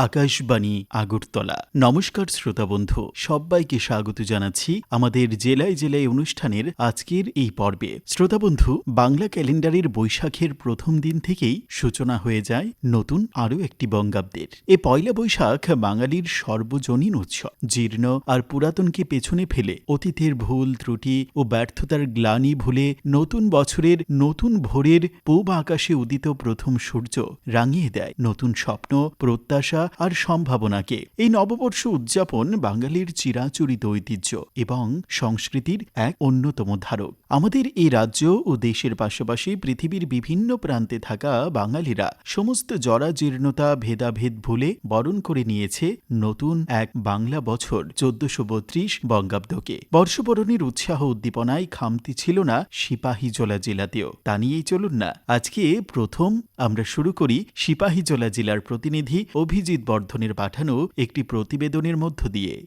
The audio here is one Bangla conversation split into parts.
আকাশবাণী, আগরতলা। নমস্কার শ্রোতা বন্ধু, সবাইকে স্বাগত জানাচ্ছি আমাদের জেলায় জেলায় অনুষ্ঠানের আজকের এই পর্বে। শ্রোতা বন্ধু, বাংলা ক্যালেন্ডারের বৈশাখের প্রথম দিন থেকেই সূচনা হয়ে যায় নতুন আরও একটি বঙ্গাব্দের। এ পয়লা বৈশাখ বাঙালির সর্বজনীন উৎসব। জীর্ণ আর পুরাতনকে পেছনে ফেলে অতীতের ভুল, ত্রুটি ও ব্যর্থতার গ্লানি ভুলে নতুন বছরের নতুন ভোরের পূব আকাশে উদিত প্রথম সূর্য রাঙিয়ে দেয় নতুন স্বপ্ন, প্রত্যাশা আর সম্ভাবনাকে। এই নববর্ষ উদযাপন বাঙালির চিরাচরিত ঐতিহ্য এবং সংস্কৃতির এক অন্যতম ধারক। আমাদের এই রাজ্য ও দেশের পাশাপাশি পৃথিবীর বিভিন্ন প্রান্তে থাকা বাঙালিরা সমস্ত জরাজীর্ণতা ভেদাভেদ ভুলে বরণ করে নিয়েছে নতুন এক বাংলা বছর চোদ্দশো বত্রিশ বঙ্গাব্দকে। বর্ষবরণের উৎসাহ উদ্দীপনায় খামতি ছিল না সিপাহীজলা জেলাতেও। তা নিয়েই চলুন না। আজকে প্রথম আমরা শুরু করি সিপাহীজলা জেলার প্রতিনিধি অভিজিৎ বর্ধনের পাঠানো একটি প্রতিবেদনের মধ্য দিয়ে।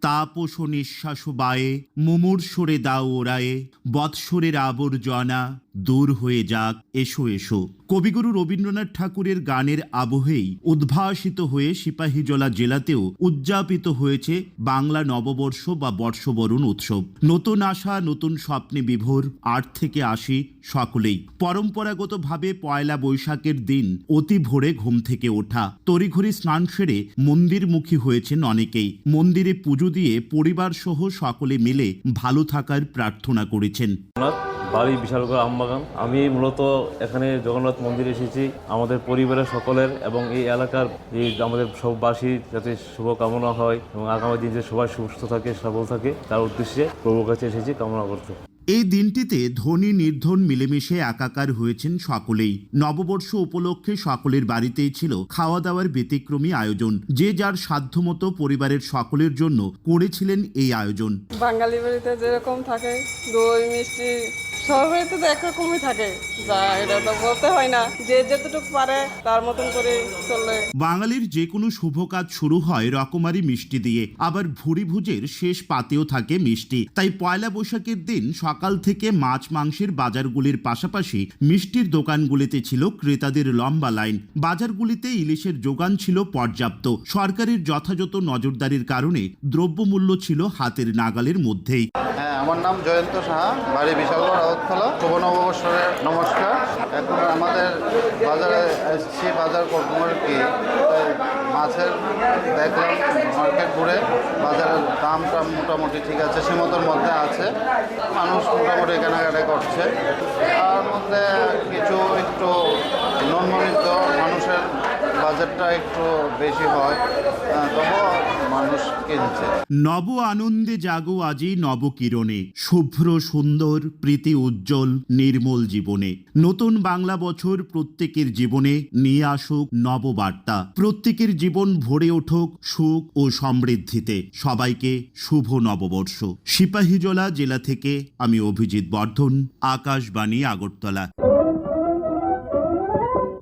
তাপস নিঃশ্বাস বায়ে মুমূর্ষরে দাও ওরায়ে, বৎসরের আবর্জনা দূর হয়ে যাক, এসো এসো। কবিগুরু রবীন্দ্রনাথ ঠাকুরের গানের আবহেই উদ্ভাসিত হয়ে সিপাহীজলা জেলাতেও উদযাপিত হয়েছে বাংলা নববর্ষ বা বর্ষবরণ উৎসব। নতুন আশা, নতুন স্বপ্নে বিভোর, আট থেকে আসি সকলেই। পরম্পরাগতভাবে পয়লা বৈশাখের দিন অতি ভোরে ঘুম থেকে ওঠা। তড়িঘড়ি স্নান সেরে মন্দিরমুখী হয়েছেন অনেকেই। মন্দিরে পুজো দিয়ে পরিবার সহ সকলে মিলে ভালো থাকার প্রার্থনা করেছেন। বাড়ি বিশালগড় আমবাগান। আমি মূলত এখানে জগন্নাথ মন্দিরে এসেছি। আমাদের পরিবারের সকলের এবং এই এলাকার এই আমাদের সববাসীর যাতে শুভকামনা হয় এবং আগামী দিন যে সবাই সুস্থ থাকে, সবল থাকে, তার উদ্দেশ্যে প্রভুর কাছে এসেছি, কামনা করতে এই দিনটিতে ধনী নির্ধন মিলেমিশে একাকার হয়েছেন সকলেই। নববর্ষ উপলক্ষে সকলের বাড়িতেই ছিল খাওয়া দাওয়ার ব্যতিক্রমী আয়োজন, যে যার সাধ্যমতো পরিবারের সকলের জন্য করেছিলেন এই আয়োজন। বাঙালি বাড়িতে যেরকম থাকে, দই, মিষ্টি তো একরকমই থাকে। যা এটা তো বলতে হয় না। যে যেতটুকু পারে তার মতন করে চললে বাঙালির যে কোনো শুভ কাজ শুরু হয় রকমারি মিষ্টি দিয়ে। আবার ভুরি ভুজের শেষ পাতেও থাকে মিষ্টি। তাই পয়লা বৈশাখের দিন সকাল থেকে মাছ মাংসের বাজারগুলির পাশাপাশি মিষ্টির দোকানগুলিতে ছিল ক্রেতাদের লম্বা লাইন। বাজারগুলিতে ইলিশের যোগান ছিল পর্যাপ্ত। সরকারের যথাযথ নজরদারির কারণে দ্রব্যমূল্য ছিল হাতের নাগালের মধ্যেই। আমার নাম জয়ন্ত সাহা, বাড়ি বিশালগড় আগরতলা শুভ নববর্ষের নমস্কার। এখন আমাদের বাজারে এসেছি বাজার করব আর কি মাছের দেখলাম মার্কেট ঘুরে বাজারের দাম টাম মোটামুটি ঠিক আছে সীমতর মধ্যে আছে। মানুষ মোটামুটি কেনাকাটা করছে। তার মধ্যে কিছু একটু নন্মনিত মানুষের বাজেটটা একটু বেশি হয় মানুষ কিনছে। নব আনন্দে জাগো আজি নবকিরণে শুভ্র সুন্দর, প্রীতি উজ্জ্বল, নির্মল জীবনে। নতুন বাংলা বছর প্রত্যেকের জীবনে, নিয়ে আসুক নববার্তা প্রত্যেকের জীবন ভরে উঠুক সুখ ও সমৃদ্ধিতে। সবাইকে শুভ নববর্ষ। সিপাহীজলা জেলা থেকে আমি অভিজিৎ বর্ধন, আকাশবাণী আগরতলা।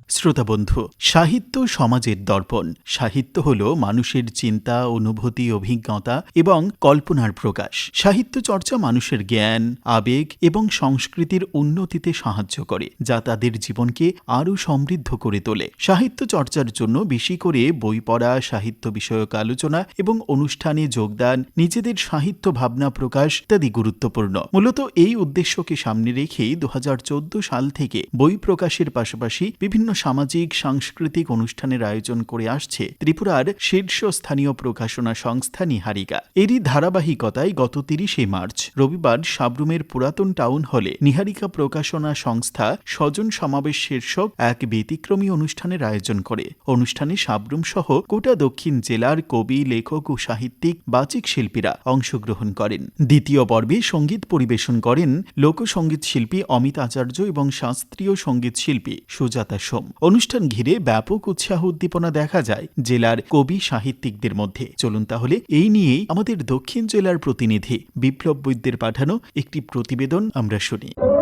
শ্রোতা বন্ধু, সাহিত্য সমাজের দর্পণ। সাহিত্য হল মানুষের চিন্তা, অনুভূতি, অভিজ্ঞতা এবং কল্পনার প্রকাশ। সাহিত্য চর্চা মানুষের জ্ঞান, আবেগ এবং সংস্কৃতির উন্নতিতে সাহায্য করে, যা তাদের জীবনকে আরও সমৃদ্ধ করে তোলে। সাহিত্য চর্চার জন্য বেশি করে বই পড়া, সাহিত্য বিষয়ক আলোচনা এবং অনুষ্ঠানে যোগদান, নিজেদের সাহিত্য ভাবনা প্রকাশ ইত্যাদি গুরুত্বপূর্ণ। মূলত এই উদ্দেশ্যকে সামনে রেখেই দু হাজার চোদ্দ সাল থেকে বই প্রকাশের পাশাপাশি বিভিন্ন সামাজিক, সাংস্কৃতিক অনুষ্ঠানের আয়োজন করে আসছে ত্রিপুরার শীর্ষস্থানীয় প্রকাশনা সংস্থা নিহারিকা। এরই ধারাবাহিকতায় গত তিরিশে মার্চ, রবিবার সাবরুমের পুরাতন টাউন হলে নিহারিকা প্রকাশনা সংস্থা স্বজন সমাবেশ শীর্ষক এক ব্যতিক্রমী অনুষ্ঠানের আয়োজন করে। অনুষ্ঠানে সাবরুম সহ গোটা দক্ষিণ জেলার কবি, লেখক ও সাহিত্যিক, বাচিক শিল্পীরা অংশগ্রহণ করেন। দ্বিতীয় পর্বে সংগীত পরিবেশন করেন লোকসঙ্গীত শিল্পী অমিত আচার্য এবং শাস্ত্রীয় সংগীত শিল্পী সুজাতা সোম। অনুষ্ঠান ঘিরে ব্যাপক উৎসাহ উদ্দীপনা দেখা যায় জেলার কবি সাহিত্যিকদের মধ্যে। চলুন তাহলে এই নিয়েই আমাদের দক্ষিণ জেলার প্রতিনিধি বিপ্লব বৈদ্যের পাঠানো একটি প্রতিবেদন আমরা শুনি।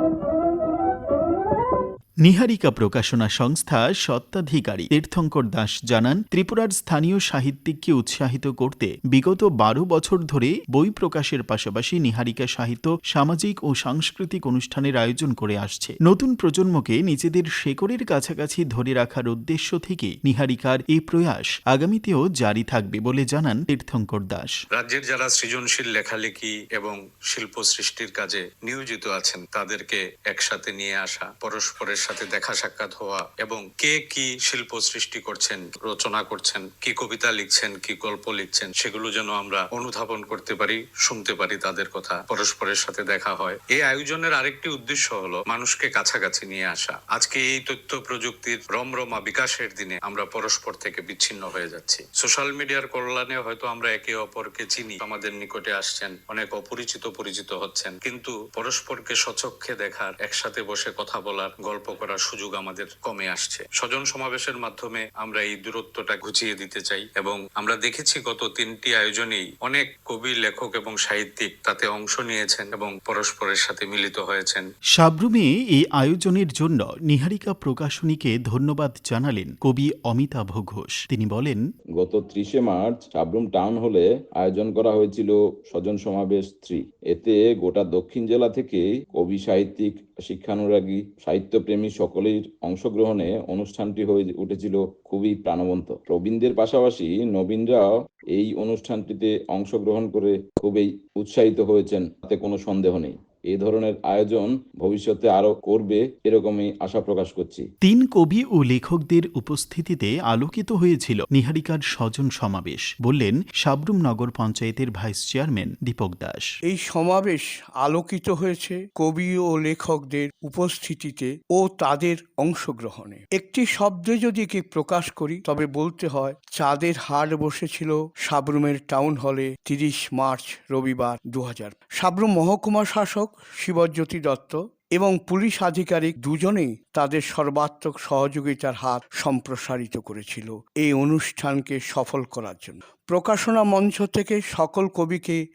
নিহারিকা প্রকাশনা সংস্থা সত্ত্বাধিকারী তীর্থঙ্কর দাস জানান, ত্রিপুরার স্থানীয় সাহিত্যিককে উৎসাহিত করতে বিগত বারো বছর ধরে বই প্রকাশের পাশাপাশি নিহারিকা সাহিত্য, সামাজিক ও সাংস্কৃতিক অনুষ্ঠানের আয়োজন করে আসছে। নতুন প্রজন্মকে নিজেদের শেকড়ের কাছাকাছি ধরে রাখার উদ্দেশ্য থেকে নিহারিকার এই প্রয়াস আগামীতেও জারি থাকবে বলে জানান তীর্থঙ্কর দাস। রাজ্যের যারা সৃজনশীল লেখালেখি এবং শিল্প সৃষ্টির কাজে নিয়োজিত আছেন, তাদেরকে একসাথে নিয়ে আসা, পরস্পরের সাথে দেখা সাক্ষাৎ হওয়া এবং কে কি শিল্প সৃষ্টি করছেন, রচনা করছেন, কি কবিতা লিখছেন, কি গল্প লিখছেন, সেগুলো যেন আমরা অনুধাবন করতে পারি, শুনতে পারি তাদের কথা, পরস্পরের সাথে দেখা হয়। এই আয়োজনের আরেকটি উদ্দেশ্য হলো মানুষকে কাছাকাছি নিয়ে আসা। আজকে এই তথ্য প্রযুক্তির রমরমা বিকাশের দিনে আমরা পরস্পর থেকে বিচ্ছিন্ন হয়ে যাচ্ছি। সোশ্যাল মিডিয়ার কল্যাণে হয়তো আমরা একে অপরকে চিনি, আমাদের নিকটে আসছেন, অনেক অপরিচিত পরিচিত হচ্ছেন, কিন্তু পরস্পরকে সচক্ষে দেখার, একসাথে বসে কথা বলার, গল্প করার সুযোগ আমাদের কমে আসছে। স্বজন সমাবেশের মাধ্যমে আমরা এই দূরত্বটা ঘুচিয়ে দিতে চাই এবং আমরা দেখেছি গত তিনটি আয়োজনেই অনেক কবি লেখক এবং সাহিত্যিক তাতে অংশ নিয়েছেন এবং পরস্পরের সাথে মিলিত হয়েছেন। সাব্রুমে এই আয়োজনের জন্য নিহারিকা প্রকাশনীকে ধন্যবাদ জানালেন কবি অমিতাভ ঘোষ। তিনি বলেন গত ত্রিশে মার্চ সাবরুম টাউন হলে আয়োজন করা হয়েছিল স্বজন সমাবেশ থ্রি এতে গোটা দক্ষিণ জেলা থেকে কবি সাহিত্যিক শিক্ষানুরাগী, সাহিত্যপ্রেমী সকলের অংশগ্রহণে অনুষ্ঠানটি হয়ে উঠেছিল খুবই প্রাণবন্ত। প্রবীণদের পাশাপাশি নবীনরাও এই অনুষ্ঠানটিতে অংশগ্রহণ করে খুবই উৎসাহিত হয়েছেন, তাতে কোনো সন্দেহ নেই। এই ধরনের আয়োজন ভবিষ্যতে আরও করবে এরকমই আশা প্রকাশ করছি। তিন কবি ও লেখকদের উপস্থিতিতে আলোকিত হয়েছিল নিহারিকার স্বজন সমাবেশ বললেন সাবরুম নগর পঞ্চায়েতের ভাইস চেয়ারম্যান দীপক দাস। এই সমাবেশ আলোকিত হয়েছে কবি ও লেখকদের উপস্থিতিতে ও তাদের অংশগ্রহণে। একটি শব্দে যদি কি প্রকাশ করি তবে বলতে হয় চাঁদের হাট বসেছিল সাবরুমের টাউন হলে তিরিশ মার্চ রবিবার দু হাজার সাবরুম মহকুমা শাসক শিবজ্যোতি দত্ত এবং পুলিশ আধিকারিক দুজনেই তাদের সর্বাত্মক সহযোগিতার হাত সম্প্রসারিত করেছিল এই অনুষ্ঠানকে সফল করার জন্য। প্রকাশনা মঞ্চ থেকে সকল কবিকে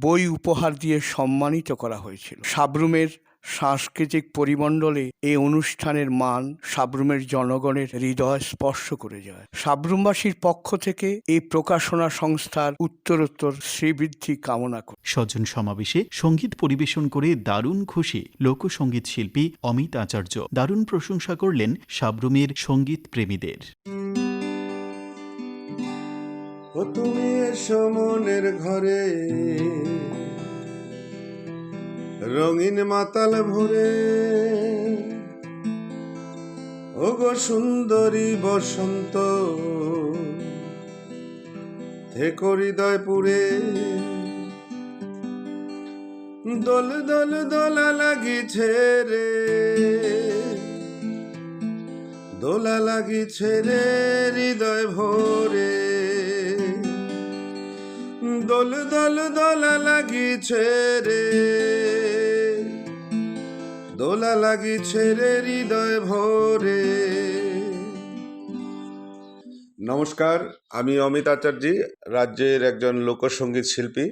বই উপহার দিয়ে সম্মানিত করা হয়েছিল। সাবরুমের সাংস্কৃতিক পরিমণ্ডলে এই অনুষ্ঠানের মান সাবরুমের জনগণের হৃদয় স্পর্শ করে যায়। সাবরুমবাসীর পক্ষ থেকে এই প্রকাশনা সংস্থার উত্তরোত্তর শ্রীবৃদ্ধি কামনা করি। স্বজন সমাবেশে সংগীত পরিবেশন করে দারুণ খুশি লোকসঙ্গীত শিল্পী অমিত আচার্য। দারুণ প্রশংসা করলেন সাবরুমের সংগীত প্রেমীদের। ও তুমি এসো মনের ঘরে। রঙিন মাতাল ভরে। ও গো সুন্দরী বসন্ত, থেকো হৃদয় পুরে দোল দোল দোলা লাগিছে রে, দোলা লাগিছে রে হৃদয় ভরে। দোল দোল দোলা লাগিছে রে দোলা লাগিছে রে হৃদয় ভরে। নমস্কার আমি অমিত আচার্যি রাজ্যের একজন লোকসঙ্গীত শিল্পী।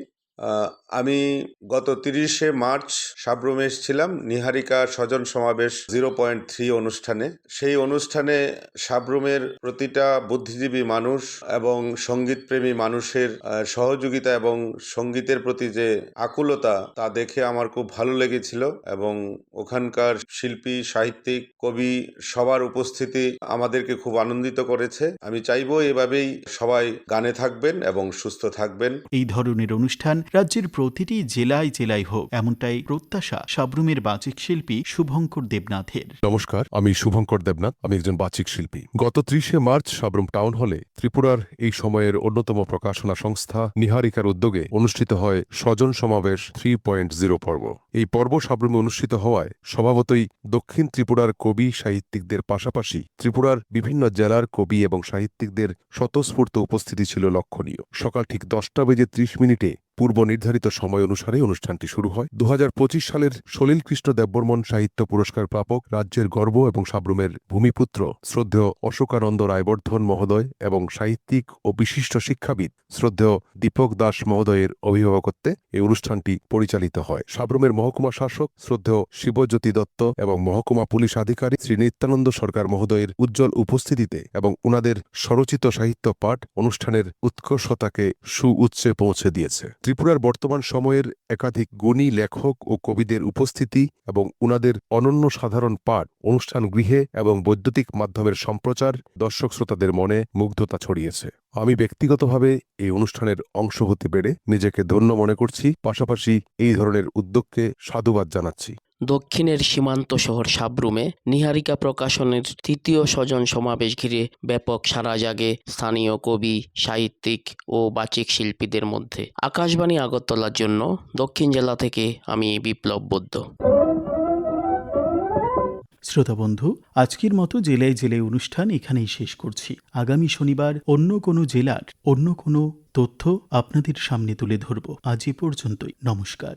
আমি গত তিরিশে মার্চ সাবরুমে এসেছিলাম। নিহারিকা স্বজন সমাবেশ জিরো পয়েন্ট থ্রি অনুষ্ঠানে। সেই অনুষ্ঠানে সাবরুমের প্রতিটা বুদ্ধিজীবী মানুষ এবং সঙ্গীতপ্রেমী মানুষের সহযোগিতা এবং সঙ্গীতের প্রতি যে আকুলতা, তা দেখে আমার খুব ভালো লেগেছিল এবং ওখানকার শিল্পী, সাহিত্যিক, কবি সবার উপস্থিতি আমাদেরকে খুব আনন্দিত করেছে। আমি চাইব এভাবেই সবাই গানে থাকবেন এবং সুস্থ থাকবেন। এই ধরনের অনুষ্ঠান রাজ্যের প্রতিটি জেলায় জেলায় হোক, এমনটাই প্রত্যাশা সাবরুমের বাচিক শিল্পী শুভঙ্কর দেবনাথের। নমস্কার, আমি শুভঙ্কর দেবনাথ, আমি একজন বাচিক শিল্পী। গত ত্রিশে মার্চ সাবরুম টাউন হলে ত্রিপুরার এই সময়ের অন্যতম প্রকাশনা সংস্থা নিহারিকার উদ্যোগে অনুষ্ঠিত হয় স্বজন সমাবেশ থ্রি পয়েন্ট জিরো পর্ব। এই পর্ব সাবরুমে অনুষ্ঠিত হওয়ায় স্বভাবতই দক্ষিণ ত্রিপুরার কবি সাহিত্যিকদের পাশাপাশি ত্রিপুরার বিভিন্ন জেলার কবি এবং সাহিত্যিকদের স্বতঃস্ফূর্ত উপস্থিতি ছিল লক্ষণীয়। সকাল ঠিক দশটা বেজে ত্রিশ মিনিটে পূর্ব নির্ধারিত সময় অনুসারে অনুষ্ঠানটি শুরু হয়। দু হাজার পঁচিশ সালের সলিল কৃষ্ণ দেববর্মন সাহিত্য পুরস্কার প্রাপক, রাজ্যের গর্ব এবং সাবরুমের ভূমিপুত্র, শ্রদ্ধেয় অশোকানন্দ রায়বর্ধন মহোদয় এবং সাহিত্যিক ও বিশিষ্ট শিক্ষাবিদ শ্রদ্ধেয় দীপক দাস মহোদয়ের অভিভাবকত্বে এই অনুষ্ঠানটি পরিচালিত হয়। সাবরুমের মহ মহকুমা শাসক শ্রদ্ধেয় শিবজ্যোতি দত্ত এবং মহকুমা পুলিশ আধিকারিক শ্রী নিত্যানন্দ সরকার মহোদয়ের উজ্জ্বল উপস্থিতিতে এবং উনাদের স্বরচিত সাহিত্য পাঠ অনুষ্ঠানের উৎকর্ষতাকে সুউচ্চে পৌঁছে দিয়েছে। ত্রিপুরার বর্তমান সময়ের একাধিক গুণী লেখক ও কবিদের উপস্থিতি এবং উনাদের অনন্য সাধারণ পাঠ, অনুষ্ঠান গৃহে এবং বৈদ্যুতিক মাধ্যমের সম্প্রচার দর্শক শ্রোতাদের মনে মুগ্ধতা ছড়িয়েছে। আমি ব্যক্তিগতভাবে এই অনুষ্ঠানের অংশ হতে পেরে নিজেকে ধন্য মনে করছি। পাশাপাশি এই ধরনের উদ্যোগকে সাধুবাদ জানাচ্ছি। দক্ষিণের সীমান্ত শহর সাবরুমে নিহারিকা প্রকাশনের তৃতীয় স্বজন সমাবেশ ঘিরে ব্যাপক সারা জাগে স্থানীয় কবি, সাহিত্যিক ও বাচিক শিল্পীদের মধ্যে। আকাশবাণী আগরতলার জন্য দক্ষিণ জেলা থেকে আমি বিপ্লব বৌদ্ধ শ্রোতা বন্ধু, আজকের মতো জেলায় জেলায় অনুষ্ঠান এখানেই শেষ করছি। আগামী শনিবার অন্য কোনো জেলার অন্য কোনো তথ্য আপনাদের সামনে তুলে ধরব। আজ এ পর্যন্তই। নমস্কার।